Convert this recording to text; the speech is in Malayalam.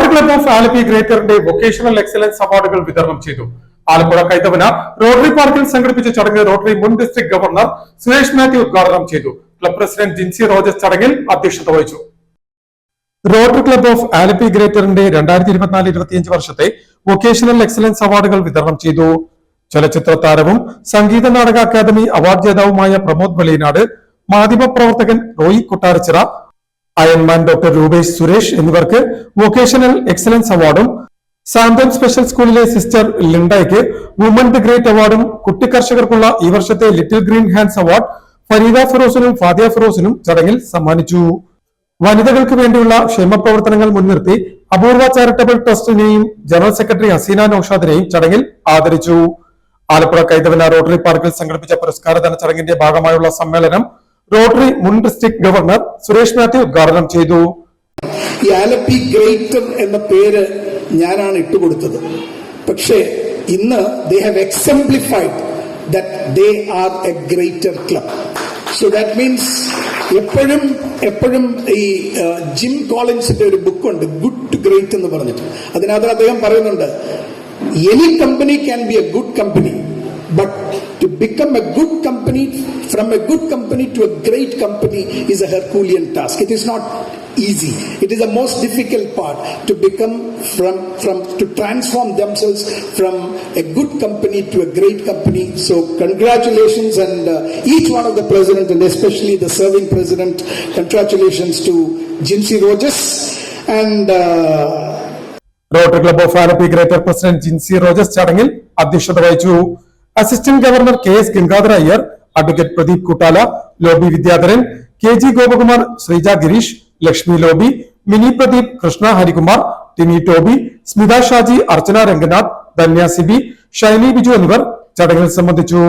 റോട്ടറി ക്ലബ് ഓഫ് ആലപ്പി ഗ്രേറ്ററിന്റെ വൊക്കേഷണൽ എക്സലൻസ് അവാർഡുകൾ വിതരണം ചെയ്തു. ആലപ്പുഴ കൈതവന റോട്ടറി പാർക്കിൽ സംഘടിപ്പിച്ച ചടങ്ങ് റോട്ടറി മുൻ ഡിസ്ട്രിക്ട് ഗവർണർ സുരേഷ് മാത്യു ഉദ്ഘാടനം ചെയ്തു. ക്ലബ് പ്രസിഡന്റ് ജിൻസി റോജസ് ചടങ്ങിൽ അധ്യക്ഷത വഹിച്ചു. റോട്ടറി ക്ലബ് ഓഫ് ആലപ്പി ഗ്രേറ്ററിന്റെ രണ്ടായിരത്തി ഇരുപത്തിനാല് ഇരുപത്തിയഞ്ച് വർഷത്തെ വൊക്കേഷണൽ എക്സലൻസ് അവാർഡുകൾ വിതരണം ചെയ്തു. ചലച്ചിത്ര താരവും സംഗീത നാടക അക്കാദമി അവാർഡ് ജേതാവുമായ പ്രമോദ് വെളിയനാട് മാധ്യമപ്രവർത്തകൻ റോയി കൊട്ടാരച്ചിറ അയൺമാൻ ഡോക്ടർ രൂപേഷ് സുരേഷ് എന്നിവർക്ക് വൊക്കേഷണൽ എക്സലൻസ് അവാർഡും സാന്തോം സ്പെഷ്യൽ സ്കൂളിലെ സിസ്റ്റർ ലിൻഡയ്ക്ക് വുമൺ ദി ഗ്രേറ്റ് അവാർഡും കുട്ടി കർഷകർക്കുള്ള ഈ വർഷത്തെ little green hands award Fareeda ഫിറോസിനും Fadiya ഫിറോസിനും ചടങ്ങിൽ സമ്മാനിച്ചു. വനിതകൾക്ക് വേണ്ടിയുള്ള ക്ഷേമ പ്രവർത്തനങ്ങൾ മുൻനിർത്തി അപൂർവ ചാരിറ്റബിൾ ട്രസ്റ്റിനെയും ജനറൽ സെക്രട്ടറി ഹസീന നൌഷാദിനെയും ചടങ്ങിൽ ആദരിച്ചു. ആലപ്പുഴ കൈതവന റോട്ടറി പാർക്കിൽ സംഘടിപ്പിച്ച പുരസ്കാരദാന ചടങ്ങിന്റെ ഭാഗമായുള്ള സമ്മേളനം റോട്ടറി മുൻ ഡിസ്ട്രിക്ട് ഗവർണർ സുരേഷ് മാത്യു ഉദ്ഘാടനം ചെയ്തു. ആലപ്പി ഗ്രേറ്റർ എന്ന പേര് ഞാനാണ് ഇട്ടുകൊടുത്തത് പക്ഷേ ഇന്ന് they have exemplified they are a greater club so that means എപ്പോഴും എപ്പോഴും ഈ ജിം കോളിൻസിന്റെ ഒരു ബുക്കുണ്ട് ഗുഡ് ടു ഗ്രേറ്റ് എന്ന് പറഞ്ഞിട്ട്. അതിനകത്ത് അദ്ദേഹം പറയുന്നുണ്ട് any company can be a good company but to become a good company from a good company to a great company is a herculean task it is not easy it is the most difficult part to become from from to transform themselves from a good company to a great company so congratulations and uh, each one of the president and especially the serving president congratulations to Jinsi Rogers and uh, rotary club of Alleppey greater president Jinsi Rogers ചടങ്ങിൽ അധ്യക്ഷത വഹിച്ചു assistant governor K S Gangadhara Iyer advocate Pradeep Kuttala Lobi Vidyadharan K G Gopakumar Sreeja Girish Lakshmi Lobi Mini Pradeep Krishna Harikumar Tini Toby Smitha Shaji Archana Ranganath Dhanya Siby Shiny Biju എന്നിവർ ചടങ്ങിൽ സംബന്ധിച്ചു